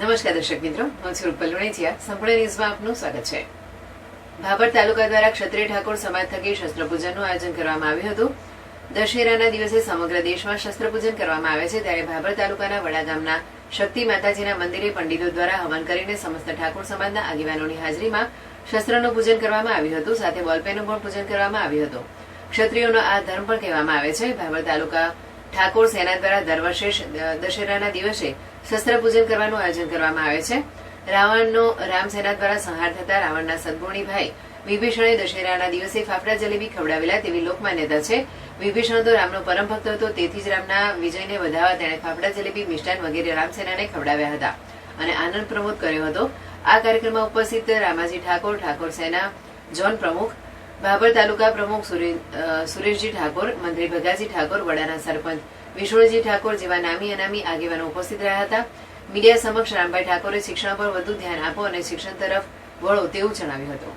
નમસ્કાર દર્શક મિત્રો, હું છું રૂપલ લુણેચિયા. સંપૂર્ણ ન્યૂઝમાં આપનું સ્વાગત છે. ભાભર તાલુકા દ્વારા ક્ષત્રિય ઠાકોર સમાજ થકી શસ્ત્રપૂજનનું આયોજન કરવામાં આવ્યું હતું. દશેરાના દિવસે સમગ્ર દેશમાં શસ્ત્રપૂજન કરવામાં આવે છે, ત્યારે ભાભર તાલુકાના વડા ગામના શક્તિ માતાજીના મંદિરે પંડિતો દ્વારા હવન કરીને સમસ્ત ઠાકોર સમાજના આગેવાનોની હાજરીમાં શસ્ત્રનું પૂજન કરવામાં આવ્યું હતું, સાથે બોલપેનનું પણ પૂજન કરવામાં આવ્યું હતું. ક્ષત્રિયોનો આ ધર્મ પણ કહેવામાં આવે છે. ભાભર તાલુકા ઠાકોર સેના દ્વારા દર વર્ષે દશેરાના દિવસે શસ્ત્ર પૂજન કરવાનું આયોજન કરવામાં આવે છે. રાવણનો રામસેના દ્વારા સંહાર થતા રાવણના સદગુણી ભાઈ વિભીષણે દશેરાના દિવસે ફાફડા જલેબી ખવડાવેલા તેવી લોકમાન્યતા છે. વિભીષણ તો રામનો પરમ ભક્ત હતો, તેથી જ રામના વિજયને વધારવા તેણે ફાફડા જલેબી, મિષ્ટાન વગેરે રામસેનાને ખવડાવ્યા હતા અને આનંદ પ્રમોદ કર્યો હતો. આ કાર્યક્રમમાં ઉપસ્થિત રામાજી ઠાકોર ઠાકોર સેના, જોન પ્રમુખ ભાભર તાલુકા પ્રમુખ સુરેશજી ઠાકોર, મંત્રી ભગાજી ઠાકોર, વડાના સરપંચ વિષ્ણુજી ઠાકોર જેવા નામી અનામી આગેવાનો ઉપસ્થિત રહ્યા હતા. મીડિયા સમક્ષ રામભાઈ ઠાકોરે શિક્ષણ પર વધુ ધ્યાન આપો અને શિક્ષણ તરફ વળો તેવું જણાવ્યું હતું.